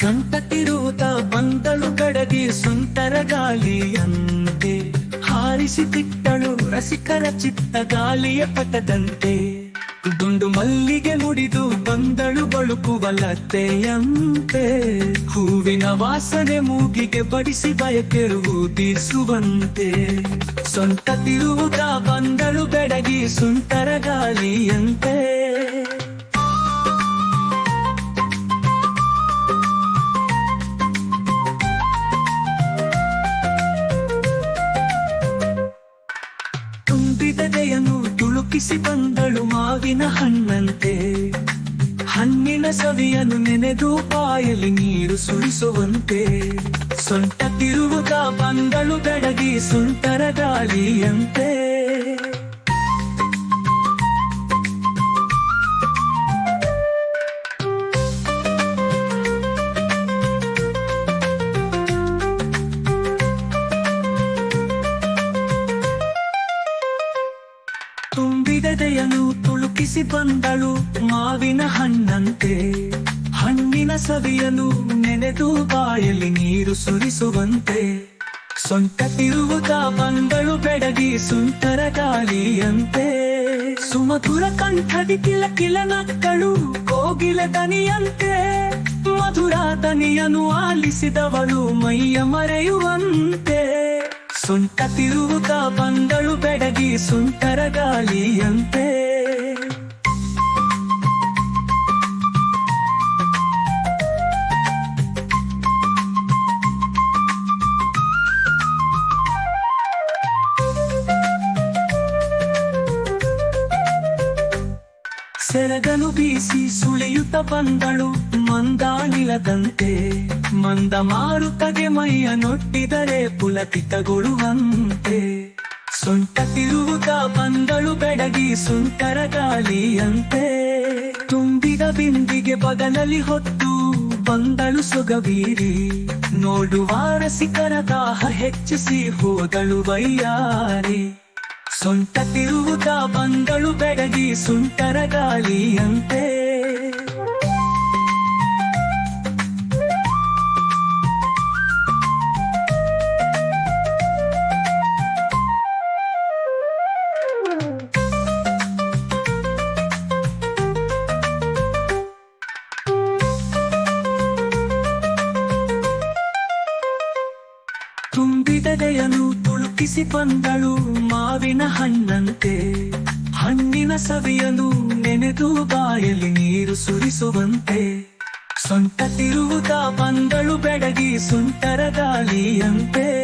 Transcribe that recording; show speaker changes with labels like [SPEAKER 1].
[SPEAKER 1] ಸಂತತಿರುವುದ ಬಂದಳು ಬೆಡಗಿ ಸುಂಟರ ಗಾಲಿಯಂತೆ. ಹಾರಿಸಿ ತಿಟ್ಟಳು ರಸಿಕರ ಚಿತ್ತ ಗಾಳಿಯ ಪಟದಂತೆ. ದುಂಡು ಮಲ್ಲಿಗೆ ಮುಡಿದು ಬಂದಳು ಬಳುಕುವ ಲತೆಯಂತೆ ಹೂವಿನ ವಾಸನೆ ಮೂಗಿಗೆ ಬಡಿಸಿ ಬಯಕೆರುವುದಿಸುವಂತೆ ಸೊಂಟ ತಿರುವುದ ಬಂದಳು ಬೆಡಗಿ ಸುಂಟರ ಗಾಳಿಯಂತೆ ತುಳುಕಿಸಿ ಬಂದಳು ಮಾವಿನ ಹಣ್ಣಂತೆ. ಹಣ್ಣಿನ ಸವಿಯನ್ನು ನೆನೆದು ಬಾಯಲ್ಲಿ ನೀರು ಸುರಿಸುವಂತೆ. ಸೊಂಟ ತಿರುವುದ ಬಂದಳು ಬೆಡಗಿ ಸುಂಟರ ಗಾಳಿಯಂತೆ. ತುಂಬಿದೆಯನು ತುಳುಕಿಸಿ ಬಂದಳು ಮಾವಿನ ಹಣ್ಣಂತೆ. ಹಣ್ಣಿನ ಸವಿಯನು ನೆನೆದು ಬಾಯಲ್ಲಿ ನೀರು ಸುರಿಸುವಂತೆ. ಸೊಂಟ ತಿರುವುದ ಬಂದಳು ಬೆಡಗಿ ಸುಂಟರ ಗಾಳಿಯಂತೆ ಸುಮಧುರ ಕಂಠದಿ ಕಿಲ ಕಿಲ ನಕ್ಕಳು ಕೋಗಿಲ ದನಿಯಂತೆ. ಮಧುರ ದನಿಯನು ಆಲಿಸಿದವಳು ಮೈಯ ಮರೆಯುವಂತೆ. ಸುಂಟ ತಿರುವುದ ಬಂದಳು ಬೆಡಗಿ ಸುಂಟರ ಗಾಳಿಯಂತೆ ಸೆರಗನು ಬೀಸಿ ಸುಳಿಯುತ್ತ ಬಂದಳು ಮಂದಾಣಿಲದಂತೆ ಮಂದ ಮಾರುತಗೆ ಮೈಯ ನೊಟ್ಟಿದರೆ ಪುಲಕಿತಗೊಳ್ಳುವಂತೆ ಸೊಂಟ ತಿರುವುದ ಬಂದಳು ಬೆಡಗಿ ಸುಂಟರ ಗಾಳಿಯಂತೆ. ತುಂಬಿದ ಬಿಂದಿಗೆ ಬಗಲಲ್ಲಿ ಹೊತ್ತು ಬಂದಳು ಸೊಗಬೀರಿ ನೋಡುವ ರಸಿಕರ ದಾಹ ಹೆಚ್ಚಿಸಿ ಹೋದಳು ಬಯ್ಯಾರಿ ಸೊಂಟ ತಿರುವುದ ಬಂದಳು ಬೆಡಗಿ ಸುಂಟರ ಗಾಳಿಯಂತೆ ತುಂಬಿದೆಯನು ತುಳುಕಿಸಿ ಬಂದಳು ಮಾವಿನ ಹಣ್ಣಂತೆ. ಹಣ್ಣಿನ ಸವಿಯನು ನೆನೆದು ಬಾಯಲ್ಲಿ ನೀರು ಸುರಿಸುವಂತೆ. ಸೊಂಟ ತಿರುವುದ ಬಂದಳು ಬೆಡಗಿ ಸುಂಟರ ಗಾಳಿಯಂತೆ.